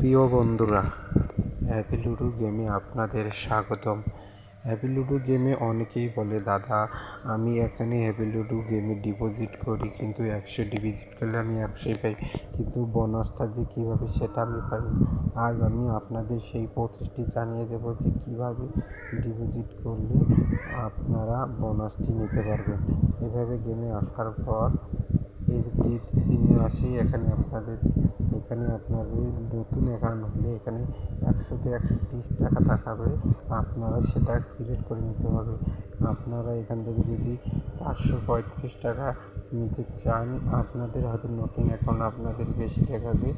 প্রিয় বন্ধুরা happy ludo গেমে আপনাদের স্বাগতম। হ্যাপি লুডো গেমে অনেকেই বলে, দাদা, আমি এখানে হ্যাপি লুডো গেমে ডিপোজিট করি, কিন্তু একশো ডিপোজিট করলে আমি একশোই পাই। কিন্তু বোনাসটা যে কীভাবে সেটা আমি পাই আজ আমি আপনাদের সেই প্রসেসটি জানিয়ে দেবো যে কীভাবে ডিপোজিট করলে আপনারা বোনাসটি নিতে পারবেন। এভাবে গেমে আসার পর যে চিহ্ন আসে, এখানে আপনাদের এখানে আপনাদের নতুন অ্যাকাউন্ট হলে এখানে একশোতে একশো তিরিশ টাকা দেখাবে আপনারা সেটা সিলেক্ট করে নিতে হবে। আপনারা এখান থেকে যদি চারশো পঁয়ত্রিশ টাকা নিতে চান, আপনাদের হয়তো নতুন অ্যাকাউন্ট আপনাদের বেশি দেখাবে।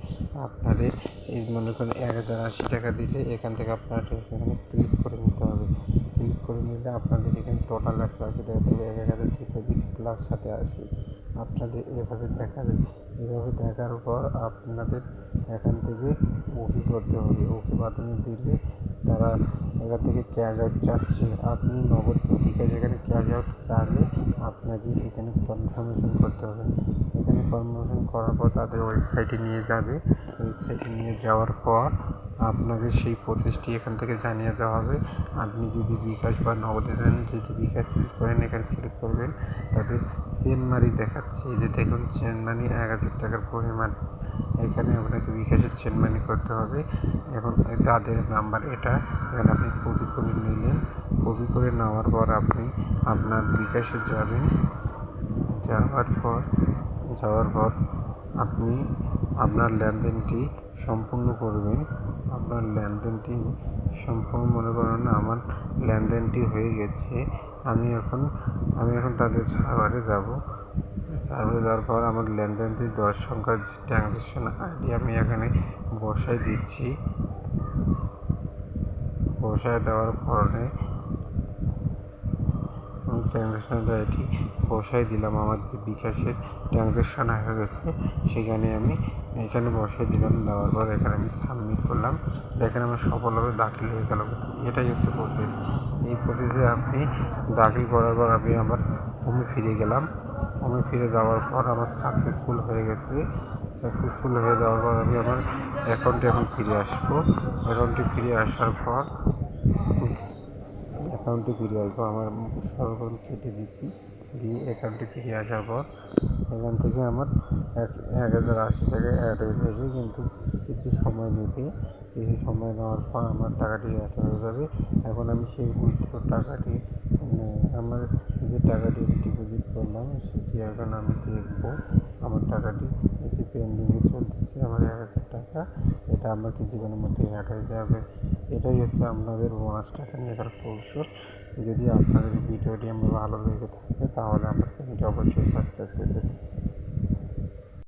আপনাদের এই মনে করেন এক হাজার আশি টাকা দিলে এখান থেকে আপনার এখানে ক্লিক করে নিতে হবে। ক্লিক করে নিলে আপনাদের এখানে টোটাল একশো আশি টাকা দেবে এক হাজার ডিপোজিট প্লাস সাথে আসে আপনাদের এভাবে দেখাবে, এভাবে দেখার পর আপনাদের এখান থেকে ওকে করতে হবে। ওকে বাটনে দিলে তারা এখান থেকে ক্যাশ আউট চাচ্ছে। আপনি নগদ বিকাশ যেখানে ক্যাশ আউট চাইলে আপনাকে এখানে কনফার্মেশন করতে হবে। এখানে কনফার্মেশন করার পর তাদের ওয়েবসাইটে নিয়ে যাবে। ওয়েবসাইটে নিয়ে যাওয়ার পর আপনাকে সেই প্রসেসটি এখান থেকে জানিয়ে দেওয়া হবে। আপনি যদি বিকাশ বা নগদে দেন, যদি বিকাশ সিলেক্ট করেন, এখানে সিলেক্ট করবেন। তাদের চেনমারি দেখাচ্ছে। এই যে দেখুন, চেনমানি এক হাজার টাকার পরিমাণ। এখানে আপনাকে বিকাশের চেনমানি করতে হবে। এখন তাদের নাম্বার এটা। এখানে আপনি কপি করে নিলেন। কপি করে নেওয়ার পর আপনি আপনার বিকাশে যাবেন। যাওয়ার পর যাওয়ার পর আপনি আপনার লেনদেনটি সম্পূর্ণ করবেন। আপনার লেনদেনটি সম্পূর্ণ মনে করেন আমার লেনদেনটি হয়ে গেছে। আমি এখন আমি এখন তাদের সার্ভারে যাব। সার্ভারে যাওয়ার পর আমার লেনদেনটি দশ সংখ্যার ট্রানজ্যাকশন আইডি আমি এখানে বসাই দিচ্ছি। বসায় দেওয়ার পরে আমি ট্রানজ্যাকশন আইডি বসাই দিলাম। আমার যে বিকাশের ট্রানজ্যাকশান হয়ে গেছে। সেখানে আমি এখানে বসাই দিলাম, দেওয়ার পর এখানে আমি সাবমিট করলাম। দেখেন আমার সফলভাবে দাখিল হয়ে গেল। এটাই হচ্ছে প্রসেস এই প্রসেসে আপনি দাখিল করার পর আমি আমার হোমে ফিরে গেলাম। হোমে ফিরে যাওয়ার পর আমার সাকসেসফুল হয়ে গেছে। সাকসেসফুল হয়ে যাওয়ার পর আমি আমার অ্যাকাউন্টে এখন ফিরে আসব। অ্যাকাউন্টে ফিরে আসার পর অ্যাকাউন্টে ফিরে আসব। আমার সর্বপ্রথম কেটে দিচ্ছি দিয়ে অ্যাকাউন্টে ফিরে আসার পর এখান থেকে আমার এক হাজার আশি টাকা অ্যাড হয়ে যাবে। কিন্তু কিছু সময় নিতে, কিছু সময় নেওয়ার পর আমার টাকাটি অ্যাড হয়ে যাবে। এখন আমি সেই উইথড্র টাকাটি মানে আমার যে টাকাটি ডিপোজিট করলাম এখন আমি দেখব আমার টাকাটি। এই যে পেন্ডিংয়ে চলতেছে, আমার এক হাজার টাকা। এটা আমার কিছুক্ষণের মধ্যে অ্যাড হয়ে যাবে। এটাই হচ্ছে আপনাদের বোনাস টাকা নেওয়ার কৌশল। যদি আপনাদের ভিডিওটি আমার ভালো লেগে থাকে, তাহলে আমার চ্যানেলটি অবশ্যই সাবস্ক্রাইব করবেন